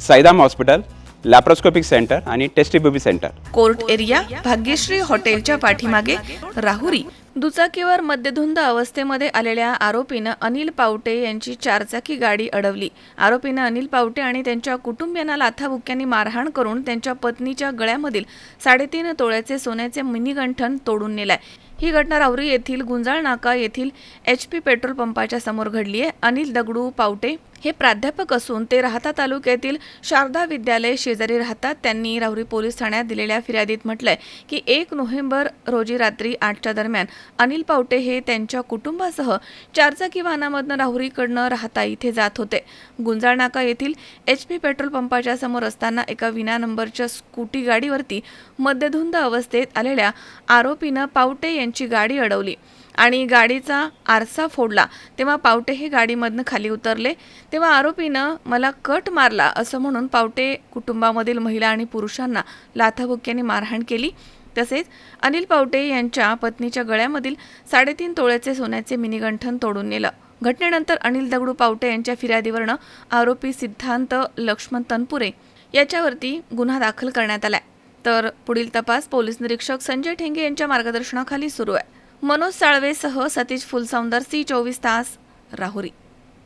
Saidham hospital laparoscopic centre आणि test tube baby centre. Court area Bhagyashree हॉटेलच्या पाठीमागे राहुरी. दुचाकीवर मद्यधुंद अवस्थेमध्ये आलेल्या आरोपीनं अनिल पावटे यांची चारचाकी गाडी अडवली. आरोपीनं अनिल पावटे आणि त्यांच्या कुटुंबियांना लाथाबुक्यांनी मारहाण करून त्यांच्या पत्नीच्या गळ्यामधील साडेतीन तोळ्याचे सोन्याचे मिनीगंठन तोडून नेलाय. ही घटना राहुरी येथील गुंजाळ नाका येथील एच पी पेट्रोल पंपाच्या समोर घडली आहे. अनिल दगडू पावटे हे प्राध्यापक असून ते राहता तालुक्यातील शारदा विद्यालय शेजारी राहतात. त्यांनी राहुरी पोलीस ठाण्यात दिलेल्या फिर्यादीत म्हटलंय की एक नोव्हेंबर रोजी रात्री आठच्या दरम्यान अनिल पावटे हे त्यांच्या कुटुंबासह चारचाकी वाहनामधनं राहुरीकडनं राहता इथे जात होते. गुंजाळ नाका येथील एच पी पेट्रोल पंपाच्या समोर असताना एका विना नंबरच्या स्कूटी गाडीवरती मद्यधुंद अवस्थेत आलेल्या आरोपीनं पावटे यांची गाडी अडवली आणि गाडीचा आरसा फोडला. तेव्हा पावटे हे गाडीमधनं खाली उतरले. तेव्हा आरोपीनं मला कट मारला असं म्हणून पावटे कुटुंबामधील महिला आणि पुरुषांना लाथाबुक्याने मारहाण केली. तसेच अनिल पावटे यांच्या पत्नीच्या गळ्यामधील साडेतीन तोळ्याचे सोन्याचे मिनीगंठन तोडून नेलं. घटनेनंतर अनिल दगडू पावटे यांच्या फिर्यादीवरनं आरोपी सिद्धांत लक्ष्मण तनपुरे याच्यावरती गुन्हा दाखल करण्यात आलाय. तर पुढील तपास पोलीस निरीक्षक संजय ठेंगे यांच्या मार्गदर्शनाखाली सुरू आहे. मनोज साळवेसह सतीश फुलसौंदर सी चोवीस तास राहुरी.